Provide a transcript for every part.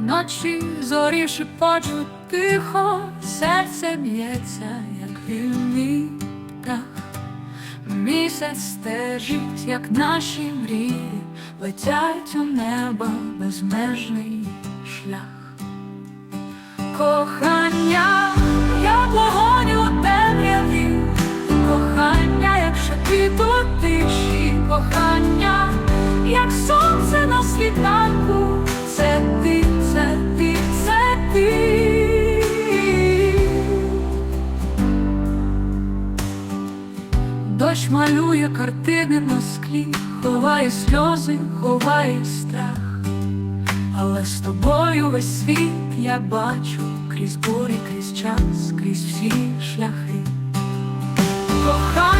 Вночі зорі шепочуть тихо, серце б'ється, як вільний птах. Місяць стежить, як наші мрії, летять у небо безмежний шлях. Кохання, як вогонь у темряві, кохання, як шепіт у тиші, кохання, як сонце на світанку, Дощ малює картини на склі, ховає сльози, ховає страх. Але з тобою весь світ я бачу крізь бурі, крізь час, крізь всі шляхи. Кохання,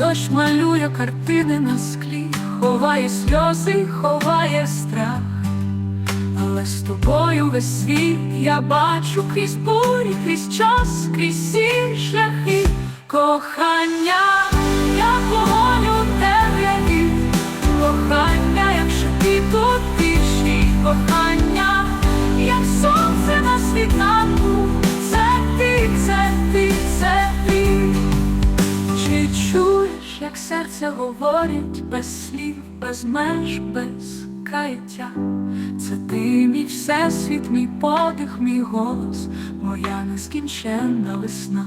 Дощ малює картини на склі, ховає сльози, ховає страх. Але з тобою весь світ я бачу крізь бурі, крізь час, крізь всі шляхи. Кохання, як серце говорить без слів, без меж, без каяття? Це ти, мій всесвіт, мій подих, мій голос, моя нескінченна весна.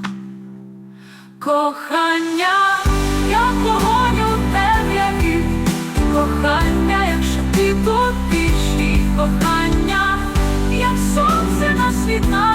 Кохання, як вогонь у темряві, кохання, як шепіт у тиші, кохання, як сонце на ти, ти,